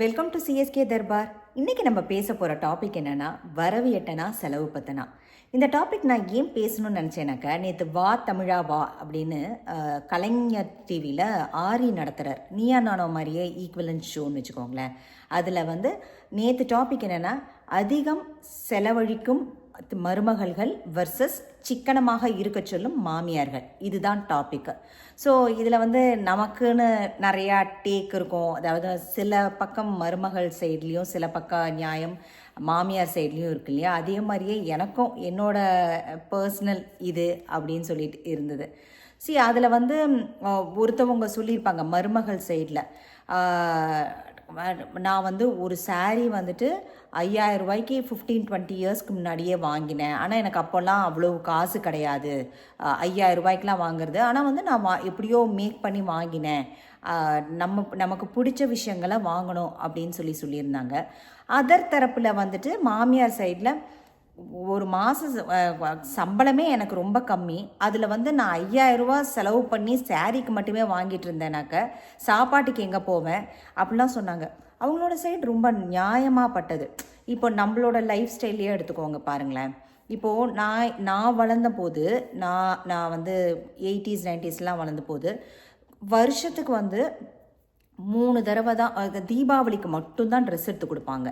Welcome to CSK Darbar இன்றைக்கி நம்ம பேச போகிற டாபிக் என்னென்னா வரவு எட்டனா செலவு பத்தனா. இந்த டாபிக் நான் ஏன் பேசணும்னு நினச்சேனாக்கா நேற்று வா தமிழா வா அப்படின்னு கலைஞர் டிவியில் ஆரி நடத்துகிறார் நீயா நானோ மாதிரியே ஈக்குவலன்ஸ் ஷோன்னு வச்சுக்கோங்களேன். அதில் வந்து நேற்று டாபிக் என்னென்னா அதிகம் செலவழிக்கும் மருமகள்கள் வர்சஸ் சிக்கனமாக இருக்க சொல்லும் மாமியார்கள். இதுதான் டாபிக் ஸோ இதில் வந்து நமக்குன்னு நிறையா டேக் இருக்கும். அதாவது சில பக்கம் மருமகள் சைட்லேயும் சில பக்கம் நியாயம் மாமியார் சைட்லேயும் இருக்கு இல்லையா? அதே மாதிரியே எனக்கும் என்னோட பர்சனல் இது அப்படின்னு சொல்லிட்டு இருந்தது. சி அதில் வந்து ஒருத்தவங்க சொல்லியிருப்பாங்க மருமகள் சைடில் நான் வந்து ஒரு சாரீ வந்துட்டு ஐயாயிரம் ரூபாய்க்கு ஃபிஃப்டீன் டுவெண்ட்டி இயர்ஸ்க்கு முன்னாடியே வாங்கினேன். ஆனால் எனக்கு அப்போல்லாம் அவ்வளோ காசு கிடையாது. ஐயாயிரம் ரூபாய்க்கெலாம் வாங்குறது. ஆனால் வந்து நான் வா எப்படியோ மேக் பண்ணி வாங்கினேன். நம்ம நமக்கு பிடிச்ச விஷயங்களை வாங்கணும் அப்படின்னு சொல்லி சொல்லியிருந்தாங்க. அதர் தரப்பில் வந்துட்டு மாமியார் சைடில் ஒரு மாத சம்பளமே எனக்கு ரொம்ப கம்மி. அதில் வந்து நான் ஐயாயிரரூவா செலவு பண்ணி சாரீக்கு மட்டுமே வாங்கிட்டு இருந்தேனாக்க சாப்பாட்டுக்கு எங்கே போவேன்? அப்படிலாம் சொன்னாங்க. அவங்களோட சைடு ரொம்ப நியாயமாகப்பட்டது இப்போ நம்மளோட லைஃப் ஸ்டைல்லையே எடுத்துக்கோங்க பாருங்களேன். இப்போது நான் நான் வளர்ந்த போது நான் நான் வந்து எயிட்டிஸ் நைன்டிஸ்லாம் வளர்ந்த போது வருஷத்துக்கு வந்து மூணு தடவை தான் அது தீபாவளிக்கு மட்டும்தான் ட்ரெஸ் எடுத்து கொடுப்பாங்க.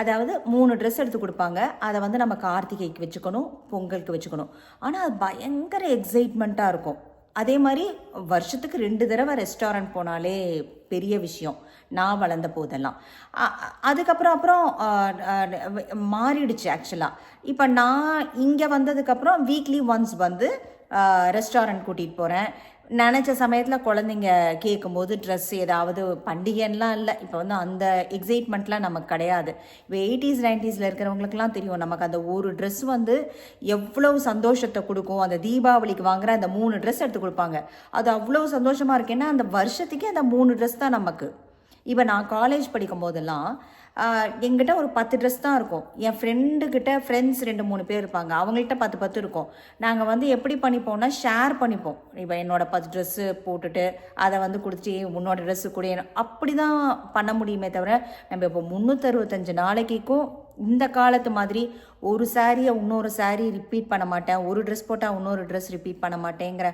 அதாவது மூணு ட்ரெஸ் எடுத்து கொடுப்பாங்க. அதை வந்து நம்ம கார்த்திகைக்கு வச்சுக்கணும் பொங்கலுக்கு வச்சுக்கணும். ஆனால் அது பயங்கர எக்ஸைட்மெண்ட்டாக இருக்கும். அதே மாதிரி வருஷத்துக்கு ரெண்டு தடவை ரெஸ்டாரண்ட் போனாலே பெரிய விஷயம். நான் வளர்ந்த போதெல்லாம். அதுக்கப்புறம் அப்புறம் மாறிடுச்சு ஆக்சுவலாக இப்போ நான் இங்கே வந்ததுக்கப்புறம் வீக்லி ஒன்ஸ் வந்து ரெஸ்டாரண்ட் கூட்டிகிட்டு போகிறேன் நினச்ச சமயத்தில் குழந்தைங்க கேட்கும்போது ட்ரெஸ் ஏதாவது பண்டிகைன்னெலாம் இல்லை. இப்போ வந்து அந்த எக்ஸைட்மெண்ட்லாம் நமக்கு கிடையாது. இப்போ எயிட்டிஸ் நைன்டிஸில் இருக்கிறவங்களுக்குலாம் தெரியும். நமக்கு அந்த ஒரு ட்ரெஸ் வந்து எவ்வளவு சந்தோஷத்தை கொடுக்கும். அந்த தீபாவளிக்கு வாங்குற அந்த மூணு ட்ரெஸ் எடுத்து கொடுப்பாங்க. அது அவ்வளோ சந்தோஷமாக இருக்குன்னா அந்த வருஷத்துக்கே அந்த மூணு ட்ரெஸ் தான் நமக்கு. இப்போ நான் காலேஜ் படிக்கும் போதெல்லாம் எங்கிட்ட ஒரு பத்து ட்ரெஸ் தான் இருக்கும். என் ஃப்ரெண்டுக்கிட்ட ஃப்ரெண்ட்ஸ் ரெண்டு மூணு பேர் இருப்பாங்க. அவங்கள்ட்ட பத்து பத்து இருக்கும். நாங்கள் வந்து எப்படி பண்ணிப்போம்னா ஷேர் பண்ணிப்போம். இப்போ என்னோட பத்து ட்ரெஸ்ஸு போட்டுட்டு அதை வந்து கொடுத்துட்டு உன்னோட ட்ரெஸ்ஸு கூட அப்படி தான் பண்ண முடியுமே தவிர நம்ம இப்போ முந்நூற்றறுபத்தஞ்சு நாளைக்கும் இந்த காலத்து மாதிரி ஒரு சாரியை இன்னொரு சாரீ ரிப்பீட் பண்ண மாட்டேன். ஒரு ட்ரெஸ் போட்டால் இன்னொரு ட்ரெஸ் ரிப்பீட் பண்ண மாட்டேங்கிற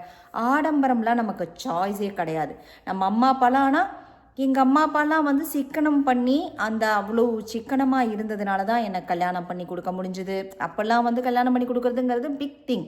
ஆடம்பரம்லாம் நமக்கு சாய்ஸே கிடையாது. நம்ம அம்மா அப்பாலாம் ஆனால் எங்கள் அம்மா அப்பாலாம் வந்து சிக்கனம் பண்ணி அந்த அவ்வளோ சிக்கனமாக இருந்ததுனால தான் எனக்கு கல்யாணம் பண்ணி கொடுக்க முடிஞ்சுது. அப்போல்லாம் வந்து கல்யாணம் பண்ணி கொடுக்குறதுங்கிறது பிக் திங்